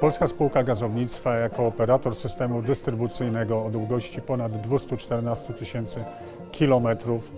Polska Spółka Gazownictwa jako operator systemu dystrybucyjnego o długości ponad 214 tysięcy kilometrów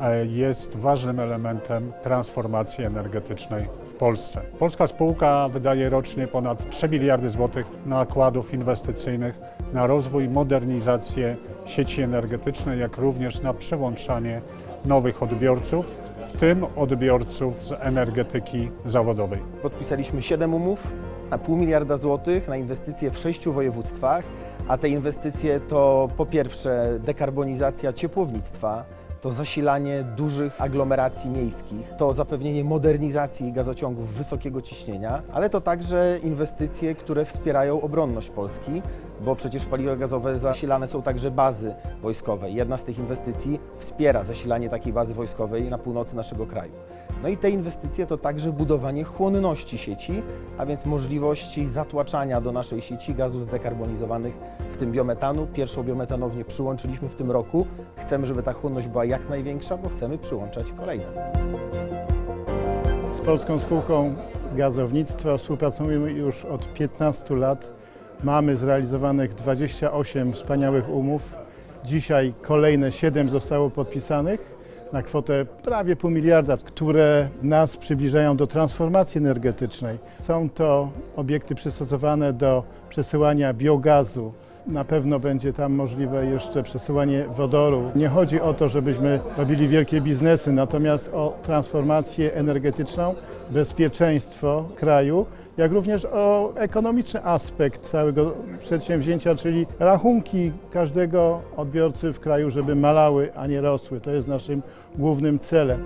e, jest ważnym elementem transformacji energetycznej w Polsce. Polska spółka wydaje rocznie ponad 3 miliardy złotych nakładów inwestycyjnych na rozwój, modernizację sieci energetycznej, jak również na przełączanie nowych odbiorców, w tym odbiorców z energetyki zawodowej. Podpisaliśmy 7 umów na pół miliarda złotych na inwestycje w sześciu województwach, a te inwestycje to po pierwsze dekarbonizacja ciepłownictwa, to zasilanie dużych aglomeracji miejskich, to zapewnienie modernizacji gazociągów wysokiego ciśnienia, ale to także inwestycje, które wspierają obronność Polski, bo przecież paliwa gazowe zasilane są także bazy wojskowe. Jedna z tych inwestycji wspiera zasilanie takiej bazy wojskowej na północy naszego kraju. No i te inwestycje to także budowanie chłonności sieci, a więc możliwości zatłaczania do naszej sieci gazów zdekarbonizowanych, w tym biometanu. Pierwszą biometanownię przyłączyliśmy w tym roku. Chcemy, żeby ta chłonność była jak największa, bo chcemy przyłączać kolejne. Z Polską Spółką Gazownictwa współpracujemy już od 15 lat. Mamy zrealizowanych 28 wspaniałych umów. Dzisiaj kolejne 7 zostało podpisanych na kwotę prawie pół miliarda, które nas przybliżają do transformacji energetycznej. Są to obiekty przystosowane do przesyłania biogazu. Na pewno będzie tam możliwe jeszcze przesyłanie wodoru. Nie chodzi o to, żebyśmy robili wielkie biznesy, natomiast o transformację energetyczną, bezpieczeństwo kraju, jak również o ekonomiczny aspekt całego przedsięwzięcia, czyli rachunki każdego odbiorcy w kraju, żeby malały, a nie rosły. To jest naszym głównym celem.